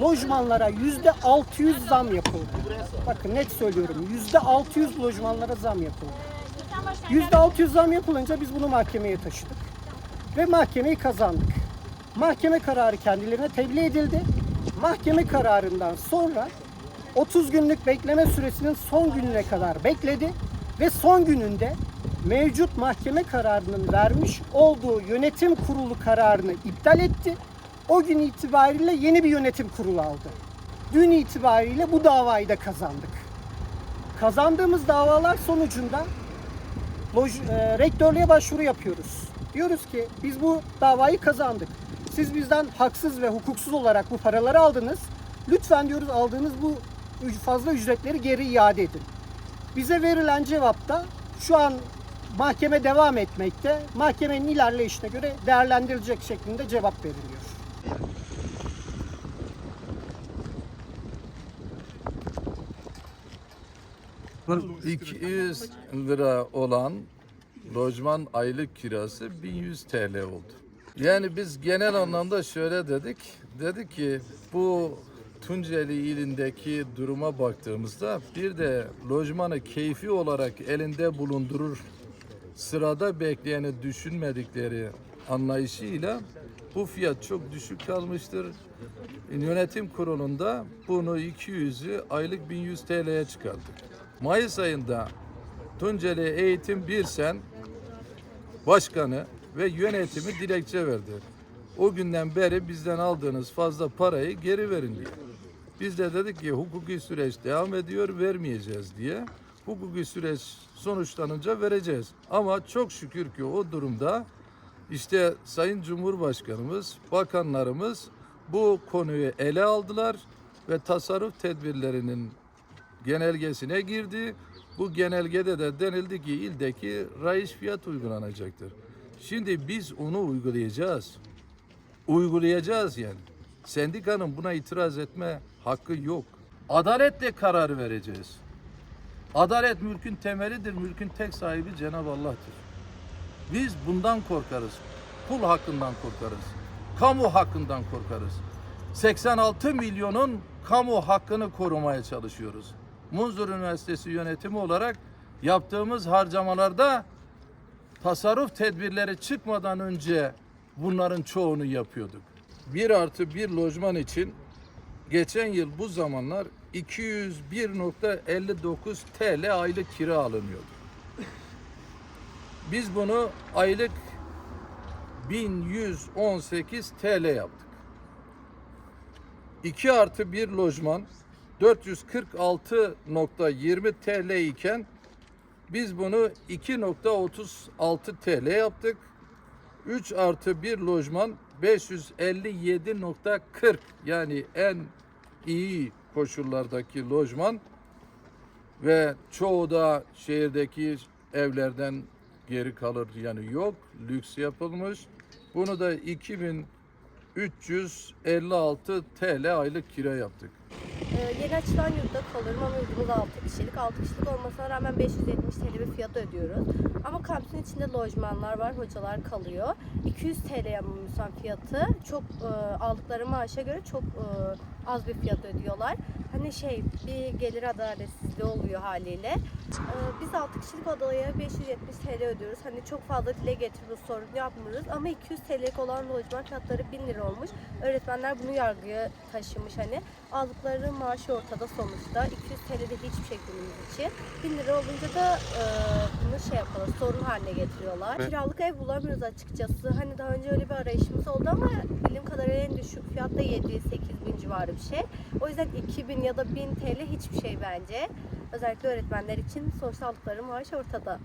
lojmanlara yüzde 600 zam yapıldı. Bakın net söylüyorum yüzde 600 lojmanlara zam yapıldı. Yüzde 600 zam yapılınca biz bunu mahkemeye taşıdık. Ve mahkemeyi kazandık. Mahkeme kararı kendilerine tebliğ edildi. Mahkeme kararından sonra 30 günlük bekleme süresinin son gününe kadar bekledi ve son gününde mevcut mahkeme kararının vermiş olduğu yönetim kurulu kararını iptal etti. O gün itibariyle yeni bir yönetim kurulu aldı. Dün itibariyle bu davayı da kazandık. Kazandığımız davalar sonucunda loj- e, rektörlüğe başvuru yapıyoruz. Diyoruz ki biz bu davayı kazandık. Siz bizden haksız ve hukuksuz olarak bu paraları aldınız. Lütfen diyoruz aldığınız bu fazla ücretleri geri iade edin. Bize verilen cevapta şu an mahkeme devam etmekte. Mahkemenin ilerleyişine göre değerlendirilecek şeklinde cevap veriliyor. 200 lira olan lojman aylık kirası 1100 TL oldu. Yani biz genel anlamda şöyle dedik. Dedik ki bu Tunceli ilindeki duruma baktığımızda bir de lojmanı keyfi olarak elinde bulundurur sırada bekleyeni düşünmedikleri anlayışıyla bu fiyat çok düşük kalmıştır. Yönetim kurulunda bunu 200'ü aylık 1100 TL'ye çıkardık. Mayıs ayında Tunceli Eğitim Birsen başkanı ve yönetimi dilekçe verdi. O günden beri bizden aldığınız fazla parayı geri verin diye. Biz de dedik ki hukuki süreç devam ediyor vermeyeceğiz diye. Hukuki süreç sonuçlanınca vereceğiz. Ama çok şükür ki o durumda işte Sayın Cumhurbaşkanımız, bakanlarımız bu konuyu ele aldılar ve tasarruf tedbirlerinin genelgesine girdi. Bu genelgede de denildi ki ildeki raiş fiyat uygulanacaktır. Şimdi biz onu uygulayacağız. Uygulayacağız yani. Sendikanın buna itiraz etme hakkı yok. Adaletle karar vereceğiz. Adalet mülkün temelidir. Mülkün tek sahibi Cenab-ı Allah'tır. Biz bundan korkarız. Kul hakkından korkarız. Kamu hakkından korkarız. 86 milyonun kamu hakkını korumaya çalışıyoruz. Munzur Üniversitesi yönetimi olarak yaptığımız harcamalarda tasarruf tedbirleri çıkmadan önce bunların çoğunu yapıyorduk. Bir artı bir lojman için geçen yıl bu zamanlar 201.59 TL aylık kira alınıyordu. Biz bunu aylık 1118 TL yaptık. 2 artı 1 lojman 446.20 TL iken biz bunu 2.36 TL yaptık. 3 artı 1 lojman 557.40 yani en iyi koşullardaki lojman ve çoğu da şehirdeki evlerden geri kalır yani yok lüks yapılmış. Bunu da 2356 TL aylık kira yaptık. Ee, yeni açılan yurtta kalıyorum ama yurdumuz 6 kişilik. 6 kişilik olmasına rağmen 570 TL bir fiyat ödüyoruz. Ama kampüsün içinde lojmanlar var, hocalar kalıyor. 200 TL yanılmıyorsam fiyatı. Çok e, aldıkları maaşa göre çok e, az bir fiyat ödüyorlar. Hani şey bir gelir adaletsizliği oluyor haliyle. Ee, biz 6 kişilik odaya 570 TL ödüyoruz. Hani çok fazla dile getiriyoruz, sorun yapmıyoruz. Ama 200 TL'lik olan lojman fiyatları 1000 lira olmuş. Öğretmenler bunu yargıya taşımış hani. Aldıkları maaşı ortada sonuçta. 200 TL'de hiçbir şey günümüz için. 1000 lira olunca da e, bunu şey yapıyorlar, sorun haline getiriyorlar. Kiralık ev bulamıyoruz açıkçası. Hani daha önce öyle bir arayışımız oldu ama bildiğim kadarıyla düşük fiyat da 7-8 bin civarı bir şey. O yüzden 2000 ya da 1000 TL hiçbir şey bence. Özellikle öğretmenler için sonuçta aldıkları maaş ortada.